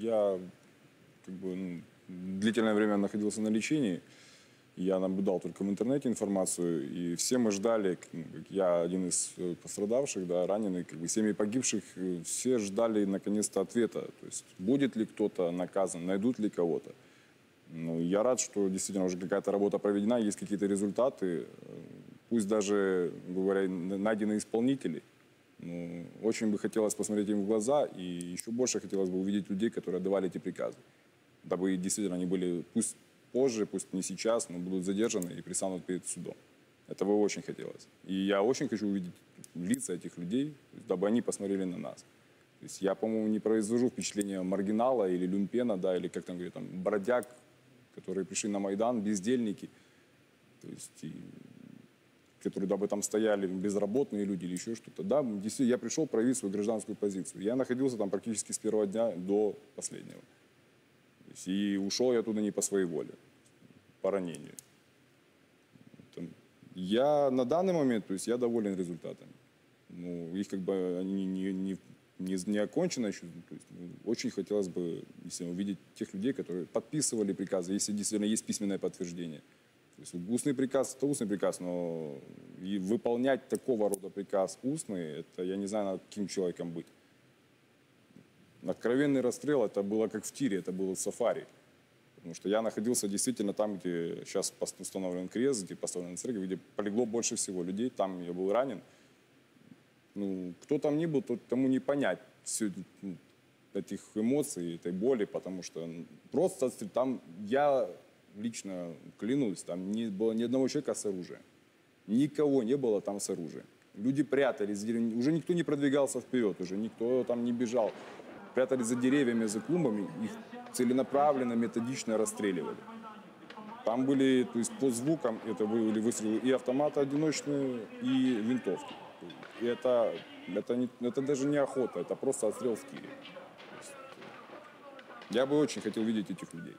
Я как бы, ну, длительное время находился на лечении. Я наблюдал только в интернете информацию, и все мы ждали, ну, я один из э, пострадавших, да, раненый, как бы семьи погибших, э, все ждали наконец-то ответа. То есть будет ли кто-то наказан, найдут ли кого-то. Ну, я рад, что действительно уже какая-то работа проведена, есть какие-то результаты. Э, Пусть даже, говоря, найдены исполнители. Ну, очень бы хотелось посмотреть им в глаза, и еще больше хотелось бы увидеть людей, которые отдавали эти приказы. Дабы действительно они были, пусть позже, пусть не сейчас, но будут задержаны и пристанут перед судом. Этого очень хотелось. И я очень хочу увидеть лица этих людей, дабы они посмотрели на нас. То есть я, по-моему, не произвожу впечатление маргинала или люмпена, да, или как там говорят, там, бродяг, которые пришли на Майдан, бездельники. То есть и которые дабы там стояли безработные люди или еще что-то. Да, действительно, я пришел проявить свою гражданскую позицию. Я находился там практически с первого дня до последнего. И ушел я оттуда не по своей воле, по ранению. Я на данный момент, то есть я доволен результатами. Ну, их как бы они не, не, не, не окончено еще. То есть, ну, очень хотелось бы если увидеть тех людей, которые подписывали приказы, если действительно есть письменное подтверждение. То есть устный приказ – это устный приказ, но и выполнять такого рода приказ устный, это я не знаю, каким человеком быть. Откровенный расстрел – это было как в тире, это было в сафари. Потому что я находился действительно там, где сейчас установлен крест, где поставлена церковь, где полегло больше всего людей, там я был ранен. Ну, кто там ни был, тот тому не понять всю ну, этих эмоций, этой боли, потому что просто там я лично клянусь, там не было ни одного человека с оружием. Никого не было там с оружием. Люди прятались, уже никто не продвигался вперед, уже никто там не бежал. Прятались за деревьями, за клумбами, их целенаправленно, методично расстреливали. Там были, то есть по звукам, это были выстрелы и автомата одиночные, и винтовки. И это, это, не- это даже не охота, это просто отстрел в тире. Я бы очень хотел видеть этих людей.